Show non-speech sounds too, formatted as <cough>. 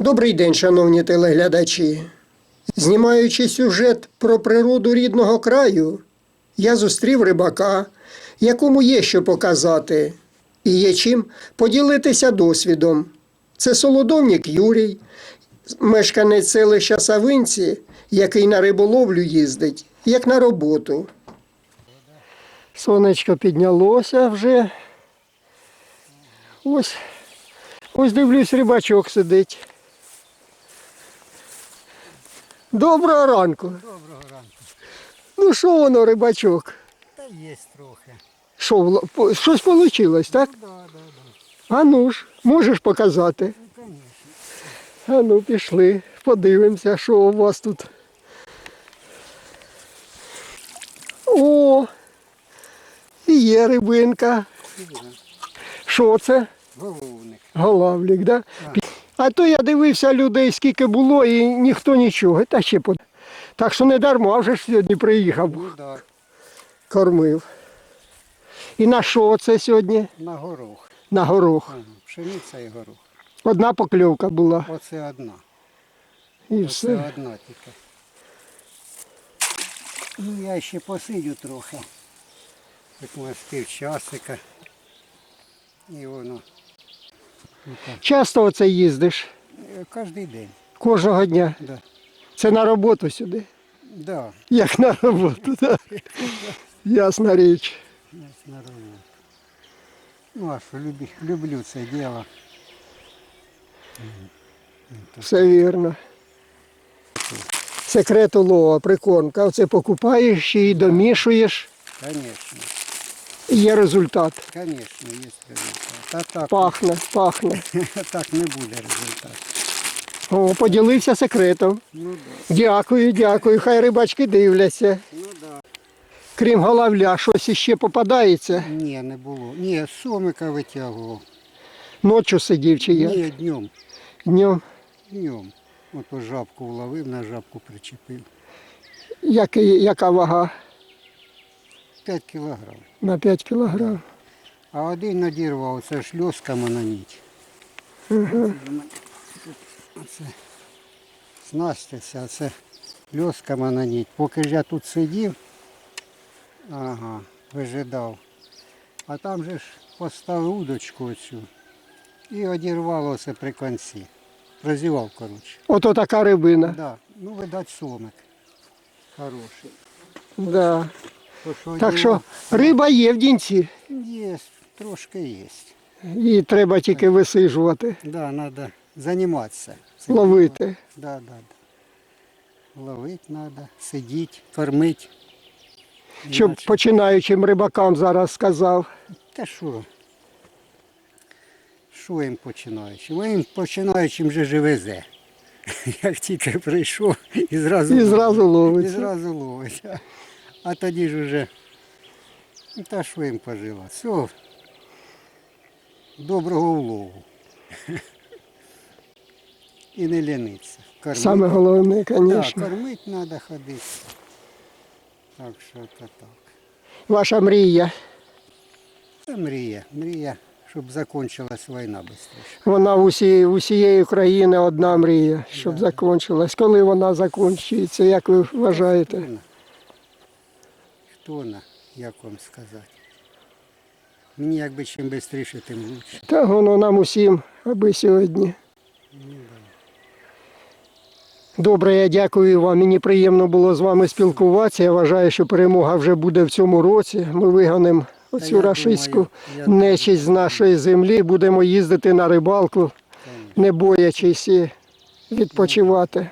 Добрий день, шановні телеглядачі. Знімаючи сюжет про природу рідного краю, я зустрів рибака, якому є що показати, і є чим поділитися досвідом. Це солодовник Юрій, мешканець селища Савинці, який на риболовлю їздить, як на роботу. Сонечко піднялося вже. Ось, ось дивлюсь, рибачок сидить. Доброго ранку. Доброго ранку. Ну що воно, рибачок? Та є трохи. Що, щось вийшло, так? Да, да, да. А ну ж, можеш показати? Ну, звісно. А ну, пішли, подивимося, що у вас тут. О! І є рибинка. Що це? Головник. Голавлік, да? А то я дивився людей, скільки було, і ніхто нічого. Та ще по... Так що не дарма вже ж сьогодні приїхав, Ну кормив. І на що це сьогодні? на горох. На горох. Ага. Пшениця і горох. Одна покльовка була. Оце одна. І Оце все. одна тільки. Ну, я ще посидю трохи. Так може з півчасика. І воно. Ну. Часто оце їздиш? Е, Кожний день. Кожного дня. Да. Це на роботу сюди. Да. Як на роботу, <laughs> так. Ясна річ. Ось на роботу. Ну а що люблю, люблю це діло. Все вірно. Секрет улова, прикормка. Оце покупаєш і домішуєш, і є результат. Конечно, є результат. А так, Пахне, пахне. <laughs> так не буде результату. О, поділився секретом. Ну да. Дякую, дякую. Хай рибачки дивляться. Ну да. Крім головля, щось іще попадається. Ні, не було. Ні, сомика витягував. Ночі сидів чи як? Ні, днем. Днем. Днем. Ото жабку вловив, на жабку причепив. Який, яка вага? 5 кілограм. На 5 кілограм. А один надірвав, це ж льосками на ніть. Угу. Оце снастяся, а це льосками на ніть. Поки ж я тут сидів, ага, вижидав. А там же ж поставив удочку оцю і одірвалося при конці. Прозівав, коротше. Ото така рибина. Да. Ну, видать, сомик. Хороший. Да. То, що Так що одірвав, риба є в дінці. Є, трошки є. Її треба тільки висижувати, Да, треба займатися. ловити. Да, да, да. Ловити треба, сидіти, кормити. Щоб Іначе- починаючим рибакам зараз сказав. Та що? Що їм починаючим? Їм починаючим вже ж і везе. <laughs> Як тільки прийшов і зразу, І зразу і зразу ловить. А- тоді ж уже, ну, та що їм пожила? Все. Доброго улову. <laughs> І не ліниться. Кормити. Саме головне, Так, кормити треба ходити. Так що то так. Ваша мрія. Це мрія. Мрія, щоб закінчилась війна швидше. Вона в усі, усієї країни одна мрія, щоб Да. закінчилась. Коли вона закінчується, як ви вважаєте? Хто на? Хто на, як вам сказати? Мені якби чим швидше, тим краще. Та воно нам усім, аби сьогодні. Добре, я дякую вам. Мені приємно було з вами спілкуватися. Я вважаю, що перемога вже буде в цьому році. Ми виганемо оцю рашистську нечість з нашої землі. Будемо їздити на рибалку, не боячись і відпочивати.